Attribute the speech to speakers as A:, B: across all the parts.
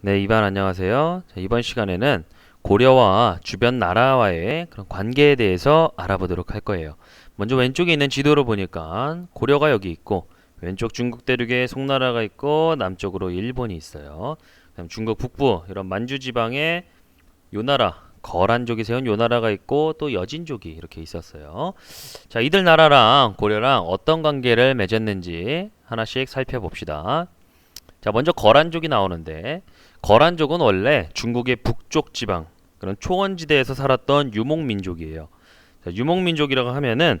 A: 네, 이반 안녕하세요. 자, 이번 시간에는 고려와 주변 나라와의 그런 관계에 대해서 알아보도록 할 거예요. 먼저 왼쪽에 있는 지도를 보니까 고려가 여기 있고 왼쪽 중국 대륙에 송나라가 있고 남쪽으로 일본이 있어요. 그다음 중국 북부 이런 만주 지방에 요나라 거란족이 세운 요나라가 있고 또 여진족이 이렇게 있었어요. 자, 이들 나라랑 고려랑 어떤 관계를 맺었는지 하나씩 살펴봅시다. 자, 먼저 거란족이 나오는데 거란족은 원래 중국의 북쪽 지방 그런 초원지대에서 살았던 유목 민족이에요. 자, 유목 민족이라고 하면은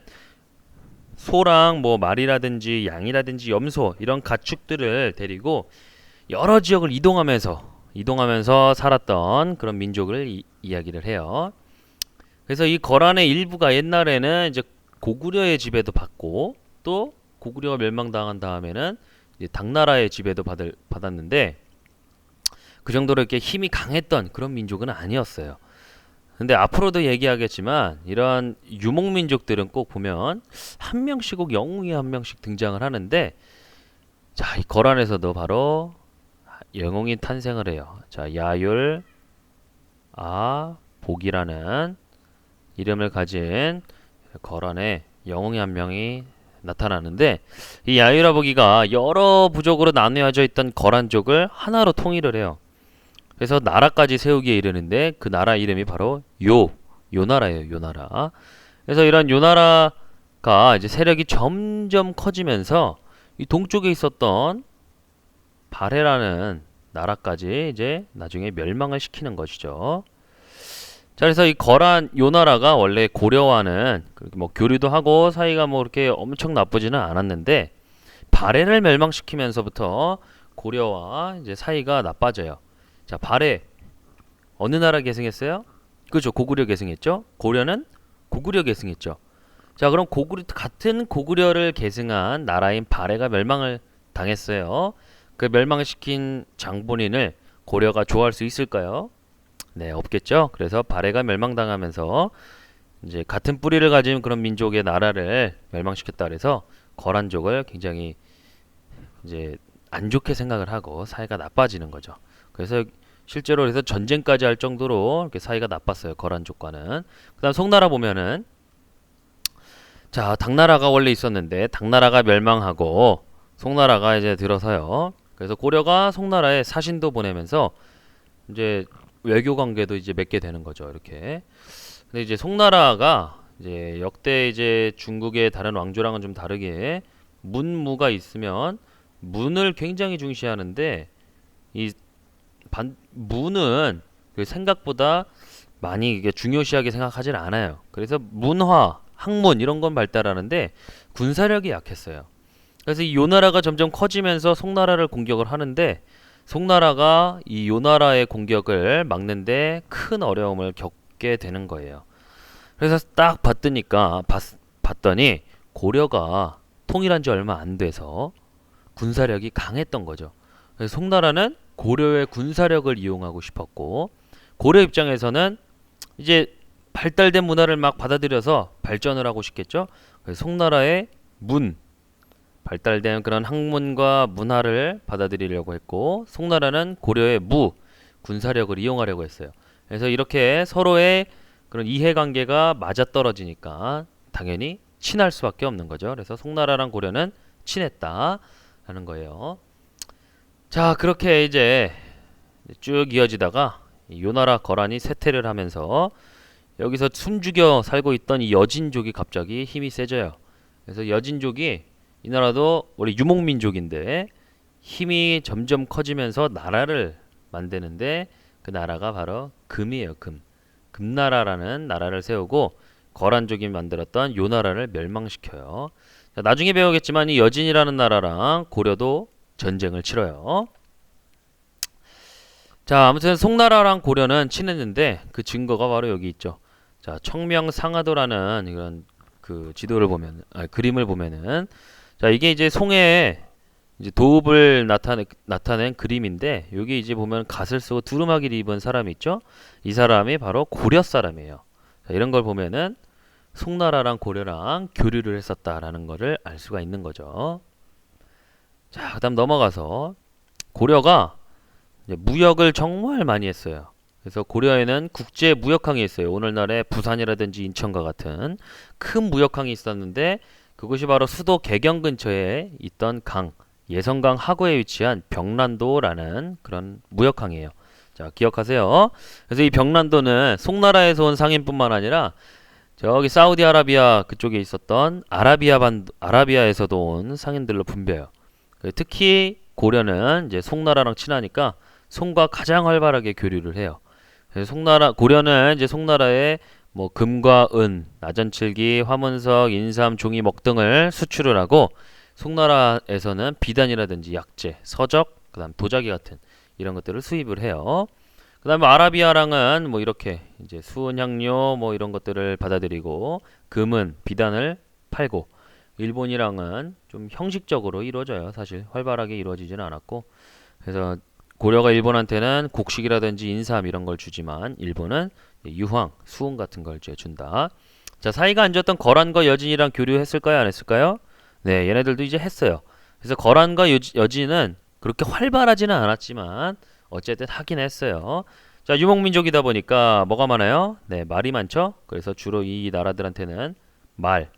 A: 소랑 뭐 말이라든지 양이라든지 염소 이런 가축들을 데리고 여러 지역을 이동하면서 이동하면서 살았던 그런 민족을 이, 이야기를 해요. 그래서 이 거란의 일부가 옛날에는 이제 고구려의 지배도 받고 또 고구려가 멸망당한 다음에는 당나라의 지배도 받을, 받았는데 그 정도로 이렇게 힘이 강했던 그런 민족은 아니었어요. 근데 앞으로도 얘기하겠지만 이런 유목 민족들은 꼭 보면 한 명씩 꼭 영웅이 한 명씩 등장을 하는데 자, 이 거란에서도 바로 영웅이 탄생을 해요. 자, 야율 아 복이라는 이름을 가진 거란의 영웅이 한 명이 나타나는데 이 야유라 보기가 여러 부족으로 나뉘어져 있던 거란족을 하나로 통일을 해요. 그래서 나라까지 세우기에 이르는데 그 나라 이름이 바로 요 요 나라예요. 요 나라. 그래서 이런 요 나라가 이제 세력이 점점 커지면서 이 동쪽에 있었던 바레라는 나라까지 이제 나중에 멸망을 시키는 것이죠. 자, 그래서 이 거란 요 나라가 원래 고려와는 뭐 교류도 하고 사이가 뭐 그렇게 엄청 나쁘지는 않았는데 바레를 멸망시키면서부터 고려와 이제 사이가 나빠져요. 자, 바레 어느 나라 계승했어요? 그죠? 고구려 계승했죠? 고려는 고구려 계승했죠. 자, 그럼 고구려 같은 고구려를 계승한 나라인 바레가 멸망을 당했어요. 그 멸망을 시킨 장본인을 고려가 좋아할 수 있을까요? 네, 없겠죠. 그래서 바레가 멸망당하면서 이제 같은 뿌리를 가진 그런 민족의 나라를 멸망시켰다 그래서 거란족을 굉장히 이제 안 좋게 생각을 하고 사이가 나빠지는 거죠. 그래서 실제로 그래서 전쟁까지 할 정도로 이렇게 사이가 나빴어요. 거란족과는. 그다음 송나라 보면은 자, 당나라가 원래 있었는데 당나라가 멸망하고 송나라가 이제 들어서요. 그래서 고려가 송나라에 사신도 보내면서 이제 외교 관계도 이제 맺게 되는 거죠. 이렇게. 근데 이제 송나라가 이제 역대 이제 중국의 다른 왕조랑은 좀 다르게 문무가 있으면 문을 굉장히 중시하는데 이 반, 문은 그 생각보다 많이 이게 중요시하게 생각하진 않아요. 그래서 문화, 학문 이런 건 발달하는데 군사력이 약했어요. 그래서 이 요나라가 점점 커지면서 송나라를 공격을 하는데 송나라가 이 요나라의 공격을 막는데 큰 어려움을 겪게 되는 거예요. 그래서 딱 봤더니까 봤, 봤더니 고려가 통일한 지 얼마 안 돼서 군사력이 강했던 거죠. 그래서 송나라는 고려의 군사력을 이용하고 싶었고 고려 입장에서는 이제 발달된 문화를 막 받아들여서 발전을 하고 싶겠죠. 그래서 송나라의 문 발달된 그런 학문과 문화를 받아들이려고 했고 송나라는 고려의 무 군사력을 이용하려고 했어요. 그래서 이렇게 서로의 그런 이해관계가 맞아떨어지니까 당연히 친할 수밖에 없는 거죠. 그래서 송나라랑 고려는 친했다라는 거예요. 자, 그렇게 이제 쭉 이어지다가 요나라 거란이 쇠퇴를 하면서 여기서 숨죽여 살고 있던 이 여진족이 갑자기 힘이 세져요. 그래서 여진족이 이 나라도 원래 유목민족인데 힘이 점점 커지면서 나라를 만드는데 그 나라가 바로 금이에요. 금. 금나라라는 나라를 세우고 거란족이 만들었던 요 나라를 멸망시켜요. 자, 나중에 배우겠지만 이 여진이라는 나라랑 고려도 전쟁을 치러요. 자, 아무튼 송나라랑 고려는 친했는데 그 증거가 바로 여기 있죠. 자, 청명상하도라는 이런 그 지도를 보면, 아, 그림을 보면은 자, 이게 이제 송해에 이제 도읍을 나타내, 나타낸 그림인데 여기 이제 보면 갓을 쓰고 두루마기를 입은 사람이 있죠. 이 사람이 바로 고려 사람이에요. 자, 이런 걸 보면은 송나라랑 고려랑 교류를 했었다라는 것을 알 수가 있는 거죠. 자, 그다음 넘어가서 고려가 무역을 정말 많이 했어요. 그래서 고려에는 국제 무역항이 있어요. 오늘날의 부산이라든지 인천과 같은 큰 무역항이 있었는데 그곳이 바로 수도 개경 근처에 있던 강 예성강 하구에 위치한 병란도라는 그런 무역항이에요. 자, 기억하세요. 그래서 이 병란도는 송나라에서 온 상인뿐만 아니라 저기 사우디아라비아 그쪽에 있었던 아라비아 반 아라비아에서도 온 상인들로 분배해요. 그 특히 고려는 이제 송나라랑 친하니까 송과 가장 활발하게 교류를 해요. 그래서 송나라 고려는 이제 송나라에 뭐 금과 은, 나전칠기, 화문석, 인삼, 종이, 먹 등을 수출을 하고 송나라에서는 비단이라든지 약재, 서적, 그다음 도자기 같은 이런 것들을 수입을 해요. 그다음에 아라비아랑은 뭐 이렇게 이제 수은 향료 뭐 이런 것들을 받아들이고 금은 비단을 팔고 일본이랑은 좀 형식적으로 이루어져요. 사실 활발하게 이루어지지는 않았고 그래서 고려가 일본한테는 곡식이라든지 인삼 이런 걸 주지만 일본은 유황, 수은 같은 걸 이제 준다. 자, 사이가 안 좋았던 거란과 여진이랑 교류했을까요? 안 했을까요? 네, 얘네들도 이제 했어요. 그래서 거란과 여진은 그렇게 활발하지는 않았지만 어쨌든 하긴 했어요. 자, 유목민족이다 보니까 뭐가 많아요? 네, 말이 많죠? 그래서 주로 이 나라들한테는 말,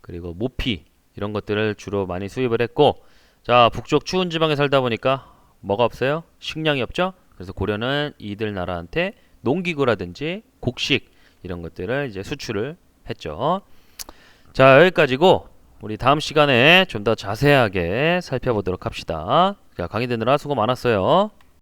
A: 그리고 모피 이런 것들을 주로 많이 수입을 했고 자, 북쪽 추운 지방에 살다 보니까 뭐가 없어요? 식량이 없죠? 그래서 고려는 이들 나라한테 농기구라든지 곡식 이런 것들을 이제 수출을 했죠. 자, 여기까지고 우리 다음 시간에 좀 더 자세하게 살펴보도록 합시다. 자, 강의 듣느라 수고 많았어요.